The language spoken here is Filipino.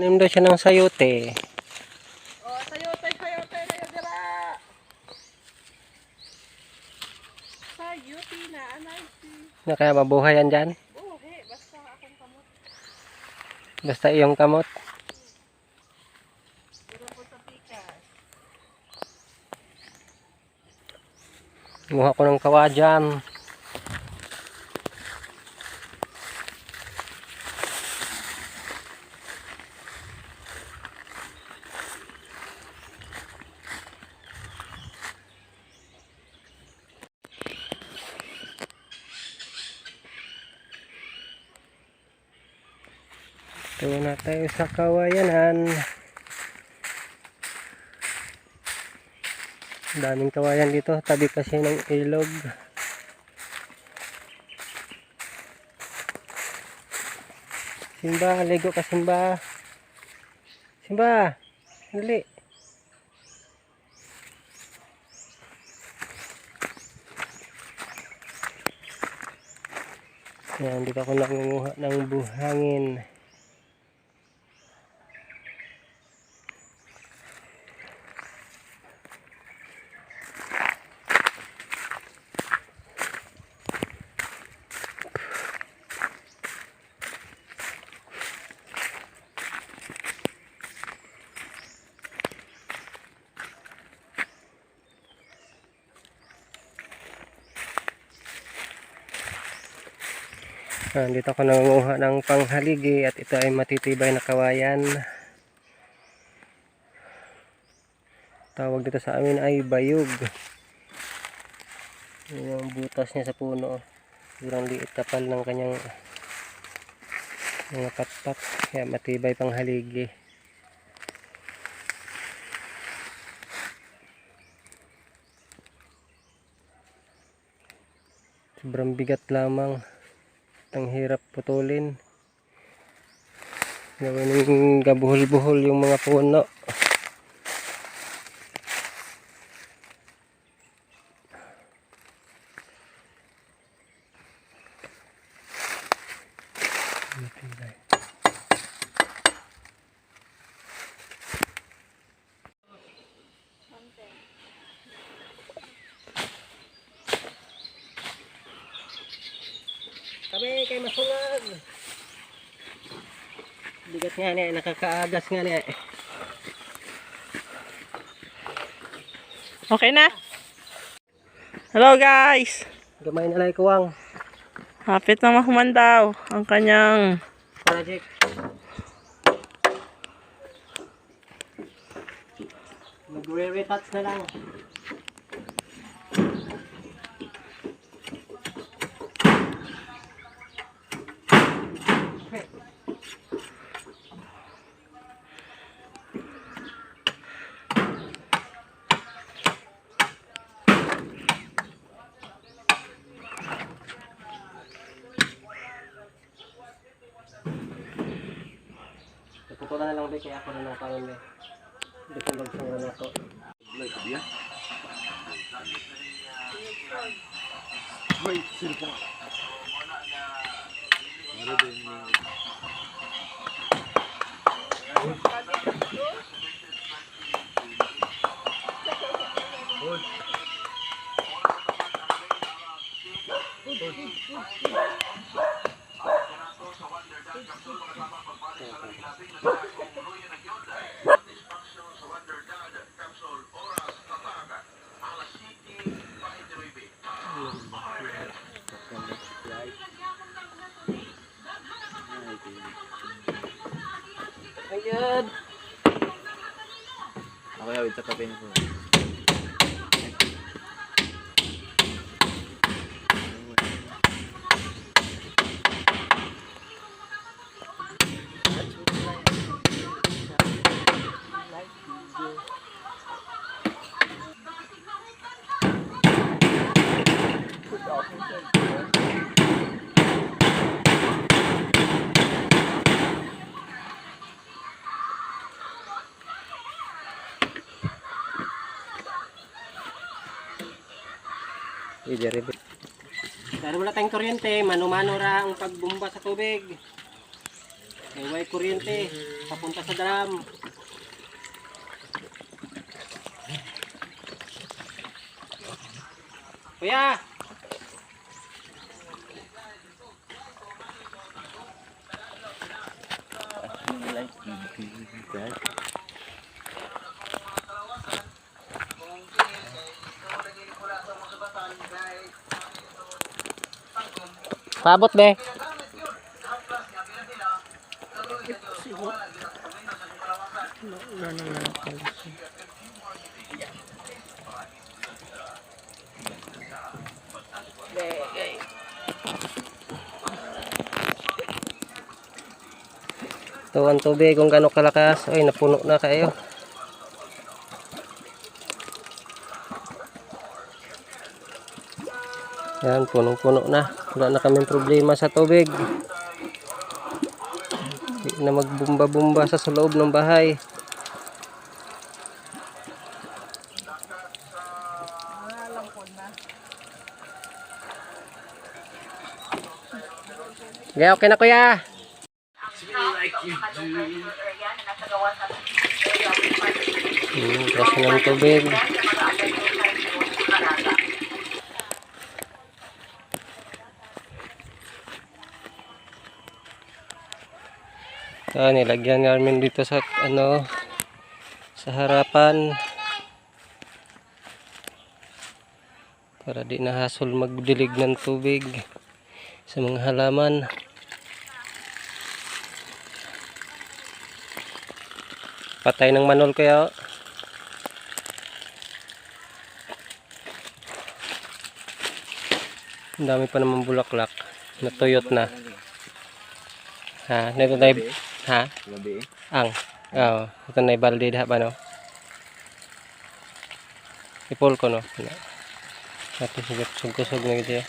Tanim daw siya ng sayote. Oh, sayote, sayote na yun dira. Sayote na, anay si. Na kaya mabuhay yan dyan. Buhi, basta akong kamot. Basta iyong kamot. Kumuha ko ng kawadyan. Ito na tayo sa kawayanan. Daming kawayan dito, tabi kasi ng ilog. Simba, ligo ka Simba. Simba, dali. Yan, dito ako nangunguha ng buhangin. Ah, dito ako nangunguha ng panghaligi at ito ay matitibay na kawayan. Tawag dito sa amin ay bayug. Yan Yung butas niya sa puno. Sobrang liit kapal ng kanyang mga patpat. Kaya matibay pang haligi. Sobrang bigat lamang. Ang hirap putulin. Gawin ng gabuhol-buhol yung mga puno. Kay masungan. Bigat nga niya, nakakaagas nga niya. Okay na? Hello guys! Gamay na lang kuwang. Hapit na mahumandaw ang kanyang Project. Magre-retouch na lang. Puputulan na lang ba kaya ako na ng karon ba. Hindi ko magsang na ako. Ayun. Ako yawid sa kape ko. Idiribit. Dahil wala tayong kuryente, mano-mano ra ang pagbumba sa tubig. Way kuryente. Papunta sa drum. Kuya! Paabot be. Ito ang tubig kung gaano kalakas. Ay, napuno na kayo. Yan, punong-puno na. Wala na kaming problema sa tubig. Hindi na magbumba-bumba sa sa loob ng bahay. Okay, okay na kuya. Hmm, kasi ng tubig. Ah, nilagyan namin dito sa ano sa harapan para di nahasol magdilig ng tubig sa mga halaman. Patay ng manol kaya. Ang dami pa naman bulaklak. Natuyot na. Ha, nito na ha? Gabi. Ang. Oo. ito na balde diha ba no? Ipol ko no. Ate sugat sugusog na gid.